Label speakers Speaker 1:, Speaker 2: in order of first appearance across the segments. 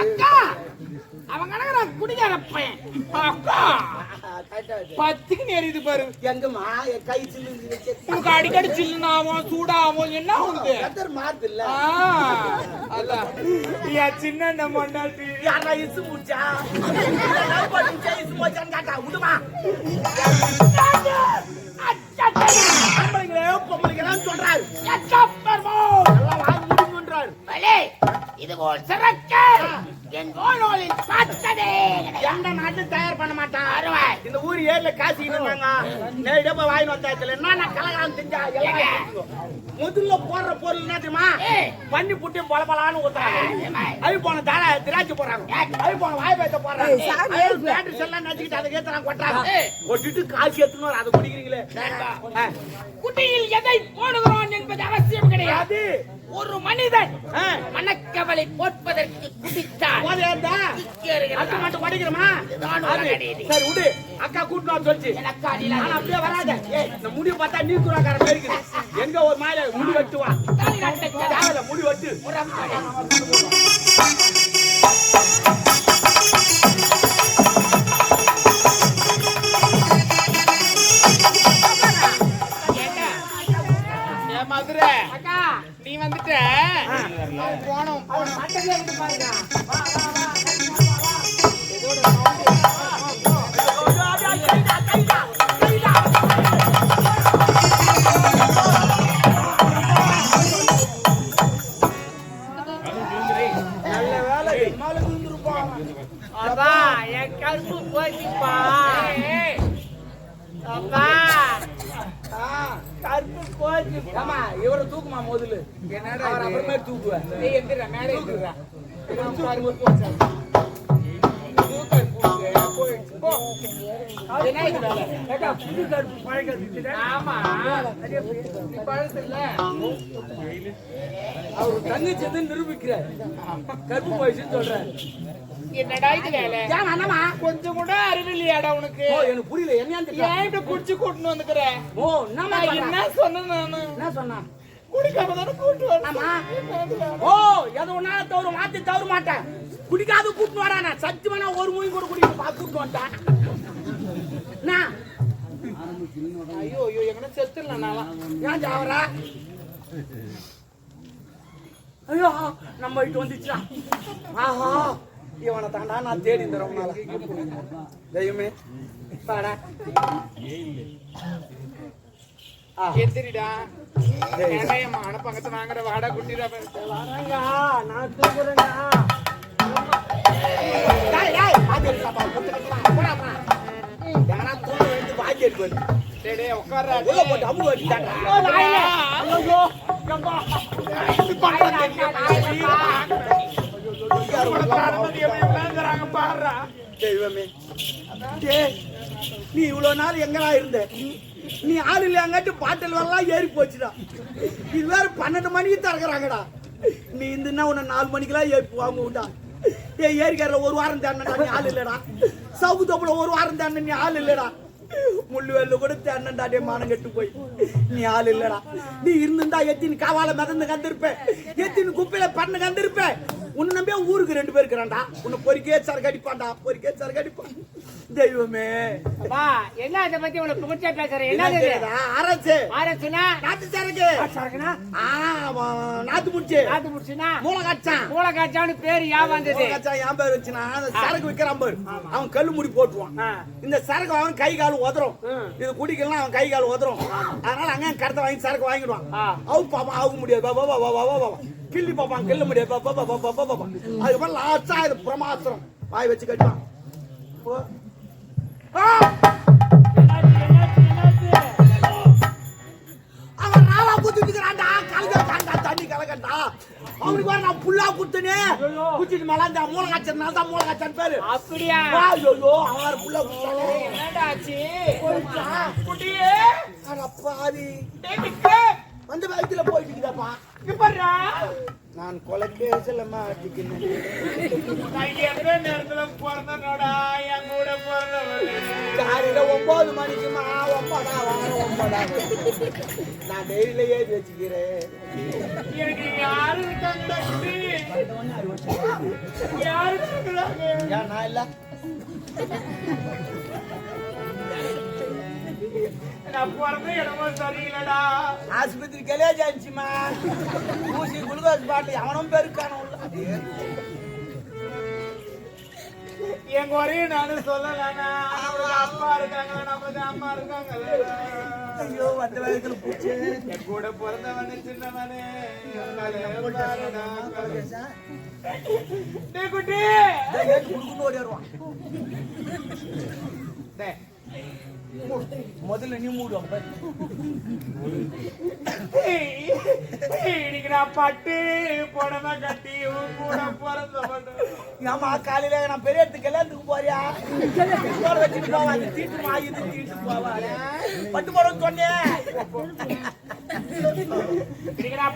Speaker 1: அக்கா அவன் கணக்கு குடிக்கார பையன். பத்துக்கு நேரிது பாரு.
Speaker 2: எங்கம்மா? கை சில்லு
Speaker 1: உனக்கு அடிக்கடி சில்லுனாவும் சூடாகும் என்ன உனக்கு?
Speaker 2: கத்தர் மாத்து இல்ல
Speaker 1: அதான். என் சின்ன மண்டாட்டி
Speaker 2: யாரா இசு முடிச்சா இசு முடிச்சான்னு கேட்டா விடுமா ஆம்பளைங்களே பொம்பளைங்களாம் சொல்றாரு
Speaker 1: இதுபோல் சிறக்க என் கோலோலில் பார்த்ததே
Speaker 2: எந்த நாட்டிலும் தயார் பண்ண மாட்டான். இந்த ஊர் ஏர்ல காசு இருந்தாங்க நேரடியா போய் வாங்கி வந்தாச்சுல என்ன கலகாலம் செஞ்சா. முதல்ல போடுற பொருள் என்ன தெரியுமா? பண்ணி புட்டி பொல பொலான்னு ஊத்துறாங்க. அவி போன தார திராட்சை போடுறாங்க. அவி போன வாய் பேத்த போடுறாங்க. பேட்டரி செல்லாம் நச்சுக்கிட்டு அதை ஏத்துறாங்க கொட்டுறாங்க. கொட்டிட்டு காசு எடுத்துன்னு வர, அதை குடிக்கிறீங்களே.
Speaker 1: குட்டியில் எதை போடுகிறோம் என்பது அவசியம் கிடையாது.
Speaker 2: அது.
Speaker 1: ஒரு மனிதன். மனக்கவலை போட்பதற்கு குடித்தார்
Speaker 2: போதை ஏறுதா? அக்கா மட்டும்.
Speaker 1: அநீதி.
Speaker 2: சரி விடு. அக்கா கூட்டு வர சொல்லிச்சு. ஆனா அப்படியே வராத. இந்த முடிவு பார்த்தா நீ துறாக்கார பேருக்கு எங்க ஒரு மாலை முடி வெட்டு வா தேவையில்ல முடி வெட்டு?
Speaker 1: மதுரை. நீ வந்துட்ட? போனோம்
Speaker 3: அப்பா என் கருப்பு போச்சுப்பா அப்பா. கருப்பு போச்சு
Speaker 2: ஏம்மா, இவரை தூக்குமா முதல்ல?
Speaker 1: என்னடா?
Speaker 2: அப்புறமே தூக்குவேன்
Speaker 1: நீ எந்திரா வேலை?
Speaker 3: புது கருப்பு
Speaker 1: ஆமா. இல்ல
Speaker 2: அவர் நிரூபிக்கிறார். கருப்பு வயசுன்னு சொல்றாரு.
Speaker 1: என்னடா இது வேலை?
Speaker 2: ஏன் அண்ணமா
Speaker 1: கொஞ்சம் கூட அறிவில்லையாடா உனக்கு?
Speaker 2: ஓ எனக்கு புரியல. என்னன்னு தெரியல.
Speaker 1: ஏன் இப்படி குடிச்சு கூட்டின்னு வந்துக்கிற?
Speaker 2: ஓ
Speaker 1: நான்
Speaker 2: பண்ணா?
Speaker 1: என்ன சொன்னேன் நானு?
Speaker 2: என்ன சொன்னா?
Speaker 1: குடிக்காம தானே கூட்டு. வரணும்.
Speaker 2: ஓ எது ஒன்னால தவறு மாத்தி தவற மாட்டேன். குடிக்காத கூட்டு வரானா. சத்தியமா ஒரு மூவி கூட குடிக்க பா கூட்டு என்ன?
Speaker 1: ஐயோ ஐயோ எங்கட செத்துடலாம் நான்
Speaker 2: ஏன் ஜாவரா? ஐயோ நம்ம வீட்டு வந்துச்சுடா. ஆஹா. இவனை தாண்டா நான் தேடி இந்த ரொம்ப நாளா. தெய்வமே பாடா.
Speaker 1: என் மான பங்கத்தை வாங்குற வாடா குட்டிடா
Speaker 2: வரேங்க, நான் தூக்குறேங்க. டேய், நீ இவ்வளவு நாள் எங்கடா இருந்த? நீ ஆள் இல்லையாங்காட்டி பாட்டில் வரலாம் ஏறி போச்சுடா. இது வேற பன்னெண்டு மணிக்கு திறக்கிறாங்கடா. நீ இந்த உன்னை நாலு மணிக்கெல்லாம் ஏறி வாங்க விட்டா ஏ ஏரிக்காரில் ஒரு வாரம் தேடனடா நீ ஆள் இல்லடா. சவுக்கு தோப்புல ஒரு வாரம் தேடின நீ ஆள் இல்லடா. முள்ளுவேல்ல கூட தேடனடா டே மானம் கெட்டு போய். நீ ஆள் இல்லடா. நீ இருந்திருந்தா எத்தின் காவால மிதந்து கந்திருப்ப. எத்தின் குப்பையில பண்ணு கந்திருப்பேன் உன்னை நம்பியா ஊருக்கு ரெண்டு பேர் இருக்கிறான்டா. உன்னை பொறிக்கே சரக்கு அடிப்பான்டா. பொறிக்கே சரக்கு அடிப்பான். தெய்வமே
Speaker 3: அப்பா என்ன இதை பத்தி உனக்கு புடிச்சா பேசுறேன் என்ன
Speaker 2: அரசு
Speaker 3: ஆரச்சுனா
Speaker 2: நாட்டு சரக்கு
Speaker 3: சரக்குனா
Speaker 2: நாத்து முடிச்சு
Speaker 3: காத்து முடிச்சுனா
Speaker 2: மூளை காய்ச்சான்
Speaker 3: மூளை காய்ச்சான்னு பேரு யா வந்தது
Speaker 2: காய்ச்சான் பேர் வச்சுனா அந்த சரக்கு விக்கிறான் பாரு அவன் கல்லு முடி போட்டுருவான்
Speaker 3: ஆ.
Speaker 2: இந்த சரக்கு அவன் கை கால் உதறும் இது குடிக்கலாம் அவன் கை கால் உதறும் அதனால அங்க கடத்த வாங்கி சரக்கு வாங்கிடுவான். அவு பாப்பான் அவுக்க முடியாது பாபா பாபா பாபா பாபா கிள்ளி பாப்பான் கிள்ள முடியாது பாப்பா பாப்பா பாப்பா பாப்பா அதுக்கப்புறம் லாஸ்டா இது பிரமாத்திரம் வாய் வச்சு கட்டுவான் குச்சிட்டு மலாந்தா மூளை காய்ச்சல் தான் மூளை காய்ச்சல் பேரு.
Speaker 3: அப்படியா?
Speaker 2: ஐயோ அவன் வேற புல்லா குத்தானே
Speaker 1: என்னடா ஆச்சு
Speaker 2: போயிடுச்சா?
Speaker 1: குட்டியே
Speaker 2: பாவி வந்து வயித்துல போயிட்டு இருக்குதாப்பா
Speaker 1: பாருடா.
Speaker 2: நான் கொலை கேசல மாட்டிக்கினேன்
Speaker 1: நான் எந்த நேரத்துல பிறந்தனோடா.
Speaker 2: காலையில ஒன்பது மணிக்குமா ஒன்பதா வாரம் ஒன்பதா. நான் டெய்லியில ஏறி வச்சுக்கிறேன்.
Speaker 1: எனக்கு யாரு இருக்காங்க
Speaker 2: ஏன் நான் இல்ல.
Speaker 1: நான் பிறந்த இடமும் சரியில்லடா.
Speaker 2: ஆஸ்பத்திரி கலேஜ் ஆயிடுச்சுமா ஊசி குளுக்கோஸ் பாட்டு அவனும் பெருக்கானோ
Speaker 1: என் குறையும் நானும் சொல்லலானா நம்மளுக்கு அப்பா இருக்காங்க நம்மளுக்கு அம்மா இருக்காங்க
Speaker 2: ஐயோ வந்த வயசுல பூச்சி.
Speaker 1: என் கூட பிறந்தவனே சின்னவனே. குட்டி!
Speaker 2: ஓடி வருவான்? முதல்ல நீ.
Speaker 1: ஏய், இன்னைக்கு நான் பட்டு புடவை கட்டி கூட பிறந்த மட்டும்
Speaker 2: ஏம்மா காலையில நான் பெரிய இடத்துக்கு கல்யாணத்துக்கு போறியா? போட வச்சுட்டு போவா அது தீட்டு மாயுது தீட்டு போவா. பட்டு போட சொன்னேன்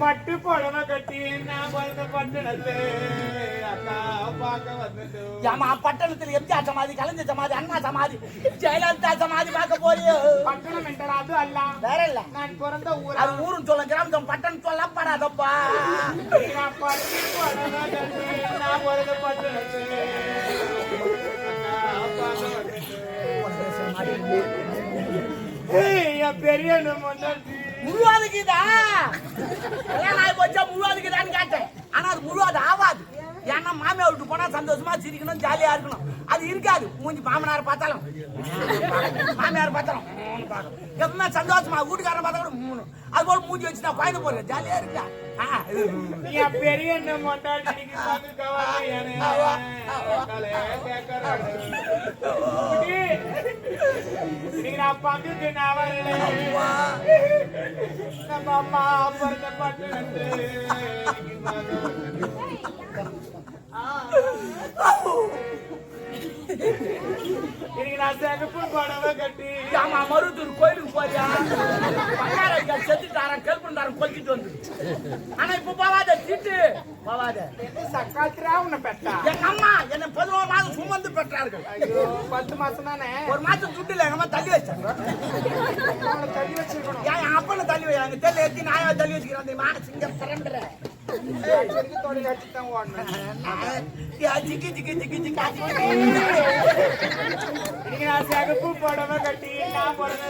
Speaker 1: பட்டு புடவை கட்டி நான்
Speaker 2: ஏமா பட்டணத்துல எம்ஜிஆர் சமாதி கலைஞர் சமாதி அண்ணா சமாதி ஜெயலலிதா சமாதி பார்க்க போறியோ?
Speaker 1: பட்டணம் என்றால் அது அல்ல.
Speaker 2: வேற இல்ல.
Speaker 1: நான் பிறந்த ஊர்?
Speaker 2: அது ஊரும் சொல்ல கிராமம் பட்டணம் சொல்லப்படாதப்பா.
Speaker 1: பட்டு புடவை கட்டி நான் பிறந்த என் பெரிய முன்னாடி
Speaker 2: முழுவாதுக்குதா கல்யாணம் ஆகி போச்சா முழுவாதுக்குதான்னு கேட்டேன். ஆனா அது முழுவாது ஆகாது ஏன்னா மாமியார் விட்டு போனா சந்தோஷமா சிரிக்கணும் ஜாலியா இருக்கணும். அது இருக்காது. மூஞ்சி மாமனார் பார்த்தாலும். மாமியார் பார்த்தாலும் மூணு பார்க்கணும் எப்பவுமே சந்தோஷமா வீட்டுக்காரன் பார்த்தா கூட மூணு. அது போல மூஞ்சி வச்சு நான் குழந்தை போடுறேன் ஜாலியா இருக்கா?
Speaker 1: பெரிய நம்ம அம்மா பிறந்த பட்டு இன்னைக்கு நான் சிகப்பு புடவை கட்டி.
Speaker 2: ஆமா மருத்தூர் கோயிலுக்கு போறியா? செத்துட்டாரன் கொல்லிட்டு வந்து. ஆனா இப்ப போவாத சீட்டு போவாத.
Speaker 1: சக்காத்திரா உன்னை பெட்டா
Speaker 2: எங்க அம்மா என்னை பதினோரு மாதம் சுமந்து பெற்றார்கள்.
Speaker 1: ஐயோ பத்து மாசம் தானே?
Speaker 2: ஒரு மாசம் எங்க அம்மா தள்ளி வச்சாங்க.
Speaker 1: தள்ளி வச்சிருக்கணும்.
Speaker 2: என் அப்பனை தள்ளி வை அங்க தெல்ல ஏத்தி நாயா தள்ளி வச்சுக்கிறேன் அந்த மான சிங்கம்
Speaker 1: நான் சிகப்பு புடவை கட்டி நான் பிறந்த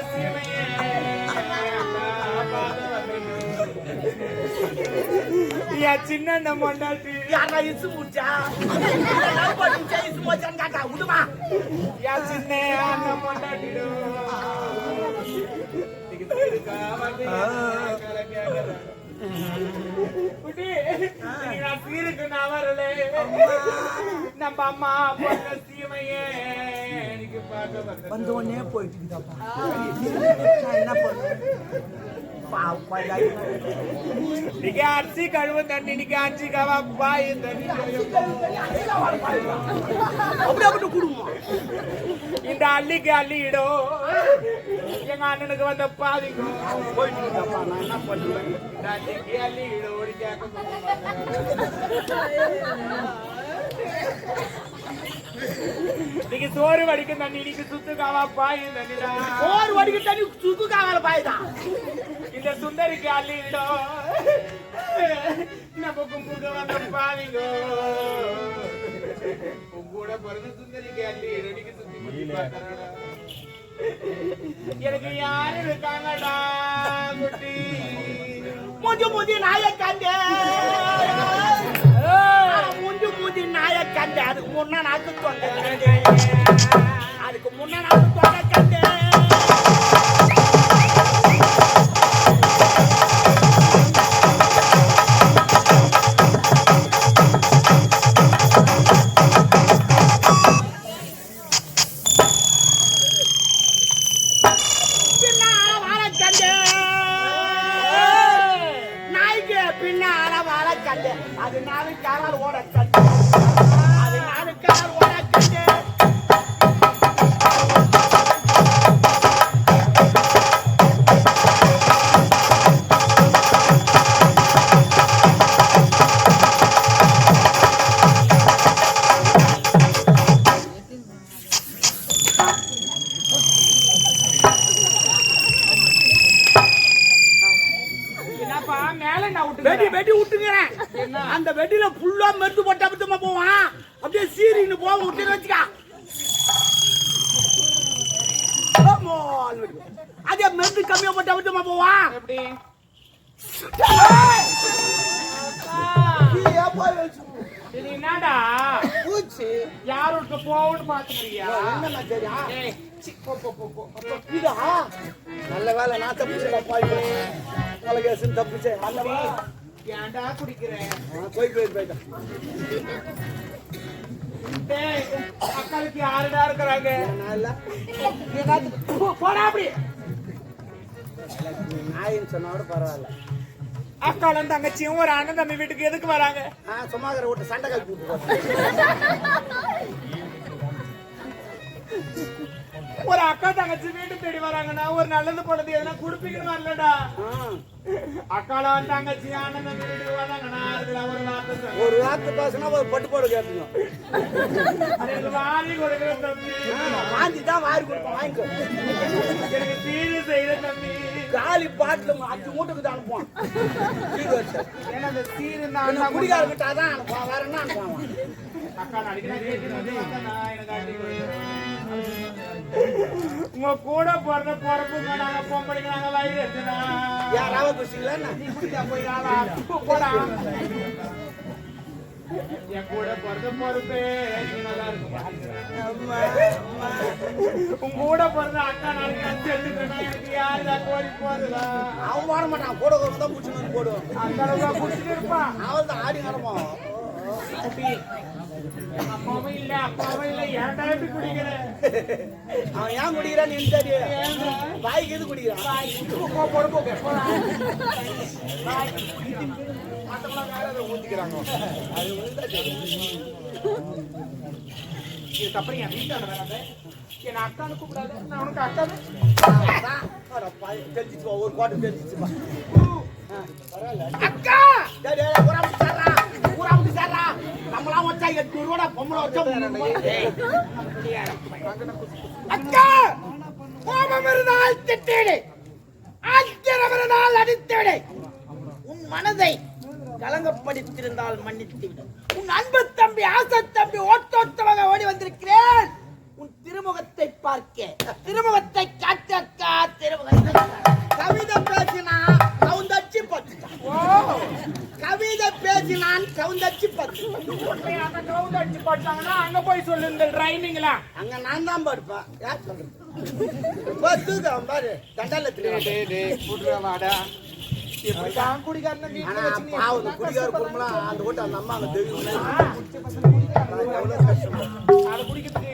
Speaker 1: என் சின்ன மொண்டாட்டி
Speaker 2: யாரா இசு முடிச்சா இசு முடிச்சான்னு காட்டா விடுமா
Speaker 1: என் சின்ன அந்த நம்ம அம்மா பொண்ணு சீமையே எனக்கு பார்க்க.
Speaker 2: வந்த உடனே போயிட்டு என்ன பையன்.
Speaker 1: இன்னைக்கு அரிசி கழுவு தண்ணி இன்னைக்கு அரிசி கவா பாய் தண்ணி இந்த அள்ளிக்கு அள்ளிடும் எங்க அண்ணனுக்கு வந்த பாதிக்கும்
Speaker 2: போயிட்டு இருக்குதாப்பா நான் என்ன பண்ணுவேன்
Speaker 1: இந்த அள்ளிக்கு அள்ளிடும் ஒரு கேட்க இன்னைக்கு சோறு வடிக்கும் தண்ணி இன்னைக்கு சுத்து காவா பாய் தண்ணிடா
Speaker 2: சோறு வடிக்க தண்ணி சுக்கு காவல பாய்தான்
Speaker 1: இந்த சுந்தரிக்கு அள்ளிடும் நம்ம கும்புக்கு வந்த பாதிங்கோ உன் கூட பிறந்த சுந்தரிக்கு அள்ளி ரெடிக்கு சுத்தி முத்தி பார்க்கறடா எனக்கு யாரு இருக்காங்கடா குட்டி?
Speaker 2: மூஞ்சி மூஞ்சி நாய கண்டே மூஞ்சி மூஞ்சி நாய கண்டே அதுக்கு முன்ன நாக்கு தொண்டை அதுக்கு முன்ன நாக்கு தொண்டை ஆமான்னு வெடிக்கும். அதே மருந்து கம்மியா போட்டு அப்படித்தமா போவான்
Speaker 1: எப்படி? என்னடா?
Speaker 2: பூச்சி.
Speaker 1: யார் விட்டு போகும்னு பாத்துக்கிறியா
Speaker 2: என்னண்ணா தெரியா?
Speaker 1: ஏய், சி, போ, போ, போ, போ.
Speaker 2: இதா நல்ல வேலை நான் தப்பிச்சேன் பாய் கலகேசன் தப்பிச்சேன்.
Speaker 1: ஏன்டா குடிக்கிறேன்
Speaker 2: போய் போய் போயிட்டேன்
Speaker 1: டேய், அக்காளுக்கு யாருடா இருக்கிறாங்க?
Speaker 2: நான் இல்ல
Speaker 1: போ- போடா அப்படி
Speaker 2: நாயின்னு சொன்னோட பரவாயில்ல
Speaker 1: அக்காளும் தங்கச்சியும் ஒரு அண்ணன் தம்பி வீட்டுக்கு எதுக்கு வராங்க?
Speaker 2: ஆ சும்மாக்கிற வீட்டு சண்டை கழிப்பு
Speaker 1: ஒரு அக்கா தங்கச்சி வீட்டு தேடி வராங்கன்னா ஒரு நல்லது போனது எதனா குடுப்பீங்கன்னு வரலடா. அக்காலாம் தங்கச்சி தம்பி வீட்டுக்கு வராங்கன்னா அதுல ஒரு வார்த்தை.
Speaker 2: ஒரு வார்த்தை பேசினா ஒரு பட்டு போடு
Speaker 1: எனக்கு வாரி கொடுக்குற தம்பி.
Speaker 2: வாந்தி தான் வாரி கொடுப்போம் வாங்கிக்கோ.
Speaker 1: எனக்கு தீனி செய்யற தம்பி.
Speaker 2: காலி பாட்டில் அஞ்சு மூட்டைக்கு தான் அனுப்புவான்.
Speaker 1: ஏன்னா அந்த சீரு
Speaker 2: என்ன
Speaker 1: நான்
Speaker 2: குடிகாரங்கிட்ட அதான் அனுப்புவான் வேற என்ன அனுப்புவான்?
Speaker 1: அக்கா நடிக்கிறேன் கேட்டு எனக்கு. உங்க கூட பிறந்த பிறப்புங்க நாங்க பொம்பளைங்க நாங்க வயிறு எடுத்துனா
Speaker 2: யார் ராவ குஷிங்களா என்ன?
Speaker 1: நீ குடிக்க போய் போடா. என் கூட பிறந்த பொறுப்பு. நல்லா இருக்குமா. உங்க கூட பிறந்த அக்கா நாளைக்கு நான் செத்துட்டேன்னா எனக்கு
Speaker 2: அவன் போட மாட்டான். கூட கூட தான் பிடிச்சி வந்து போடுவான்
Speaker 1: அந்த அளவுக்கு இருப்பான்.
Speaker 2: அவன் தான் ஆடி நடப்பான்
Speaker 1: அம்மாவும் இல்ல அப்பாவும் இல்ல ஏன்டா இப்படி குடிக்கிற
Speaker 2: அவன் ஏன் குடிக்கிறான்னு எனக்கு தெரியும்? வாய்க்கு எது குடிக்கிறான்
Speaker 1: போ, போடு. இதுக்கப்புறம் என் வீட்டாண்ட அக்கான்னு கூப்பிடாத. நான் உனக்கு அக்கான்னு.
Speaker 2: பா, ஒரு கோட்டை தெரிஞ்சிச்சு பா.
Speaker 1: அக்கா!
Speaker 2: ஊரா விட்டு சேர்றா. நம்மளாம் வச்சா எட்நூறு ரூபாடா, பொம்பளை வச்சா ரூபா.
Speaker 1: அக்கா! கோபம் இருந்தால் திட்டிடு. ஆத்திரம் இருந்தால் அடித்திடு.
Speaker 2: உன் மனதை கலங்கப்படுத்தியிருந்தால் மன்னித்து விடு
Speaker 1: உன் அன்பு தம்பி ஆசை
Speaker 2: பத்துதான் பாரு. தண்டாலத்துல
Speaker 1: வாடா. எப்படி தான் குடிக்காரன
Speaker 2: குடிகார குடும்பம் அந்த ஓட்டு அந்த அம்மா அங்க தெரியும்
Speaker 1: குடிக்கிறதுக்கு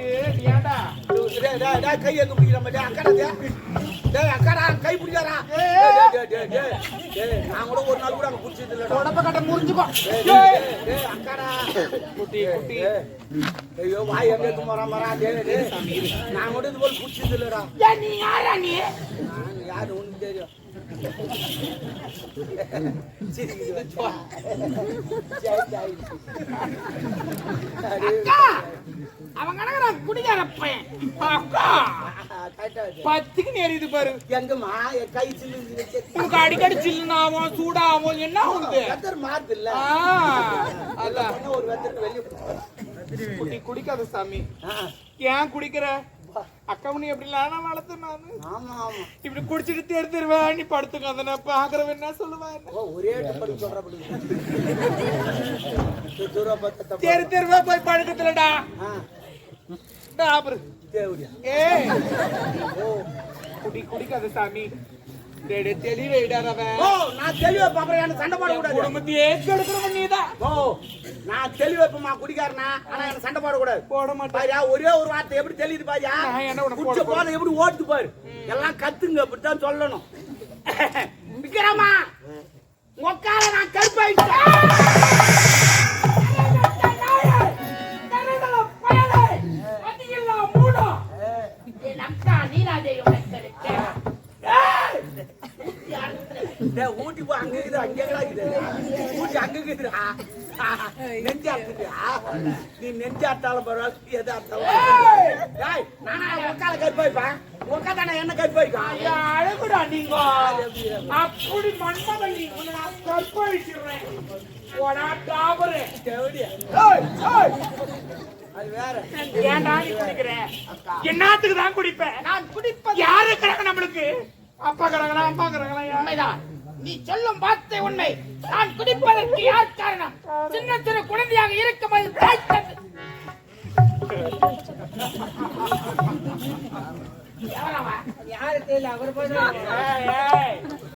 Speaker 1: ஏன்டா?
Speaker 2: கை எங்க பிடிக்கிற மாதிரி? அக்கடா டேய். அக்கடா கை டேய், நான் கூட ஒரு நாள் கூட அங்க பிடிச்சது இல்லடா.
Speaker 1: உடம்ப கட்ட முறிஞ்சுக்கோ.
Speaker 2: டேய், அக்கடா.
Speaker 1: குட்டி குட்டி.
Speaker 2: ஐயோ வாய் எங்க இருந்து வரா வரா டேய் டேய் நான் கூட இது போல பிடிச்சது இல்லடா.
Speaker 1: ஏன் நீ யாரா நீ?
Speaker 2: நான் யாரு உனக்கு தெரியும். சிரிக்குது வச்சா. சரி, சரி. அடே,
Speaker 1: அக்கா அவன் கணக்கு அக்கா. பத்துக்கு நேரிது பாரு.
Speaker 2: எங்கம்மா? கை சில்லு
Speaker 1: உனக்கு அடிக்கடி சில்லுன்னு ஆகும் சூடாகும் என்ன ஆகுது?
Speaker 2: வெத்தர் மாறுது இல்ல
Speaker 1: அதான்.
Speaker 2: ஒரு வெத்தர் வெளியே.
Speaker 1: குட்டி குடிக்காத சாமி. ஏன் குடிக்கிற? அக்காவுனி எப்படி நானா வளர்த்து நானு?
Speaker 2: ஆமா ஆமா.
Speaker 1: இப்படி குடிச்சிட்டு தேர் தெருவா நீ படுத்துக்க அதை நான் பாக்குறவன் என்ன சொல்லுவேன்
Speaker 2: ஒரே தேர்
Speaker 1: தெருவா போய் படுக்கத்துலடா டாபரு குடி குடிக்காத சாமி டேடே தெளிவைடாதவன்
Speaker 2: ஓ நான் தெளிவா எனக்கு சண்டை போட கூடாது
Speaker 1: குடும்பத்தையே கெடுக்கிறவன் நீதான்
Speaker 2: ஓ நான் தெளிவப்பமா குடிக்காரனா ஆனா எனக்கு சண்டை போட கூடாது
Speaker 1: போட மாட்டேன்
Speaker 2: பாரியா ஒரே ஒரு வார்த்தை எப்படி
Speaker 1: என்ன உனக்கு
Speaker 2: குடிச்ச போத எப்படி ஓடுது பாரு எல்லாம் கத்துங்க அப்படித்தான் சொல்லணும் விக்ரமா உக்கால நான் கருப்பாயிட்டேன் நெஞ்சாட்டாலும் பரவாயில்ல எது அர்த்தம் தானே என்ன கருப்பாய்க்கும்
Speaker 1: அழகுடா நீங்க அப்படி மன்மதன் நீ உன்னை நான் கற்பழிச்சிடுறேன் போடா டாபரு
Speaker 2: அது வேற
Speaker 1: ஏன்டா நீ குடிக்கிற என்னத்துக்கு தான் குடிப்பேன்
Speaker 3: நான் குடிப்பது
Speaker 1: யாரு கிடக்கு நம்மளுக்கு அப்பா கிடங்களா அம்மா கிடங்களா
Speaker 3: உண்மைதான் நீ சொல்லும் வார்த்தை உண்மை நான் குடிப்பதற்கு யார் காரணம்? சின்ன சிறு குழந்தையாக இருக்கும்போது தாய் யாரு தெரியல அவர் போய்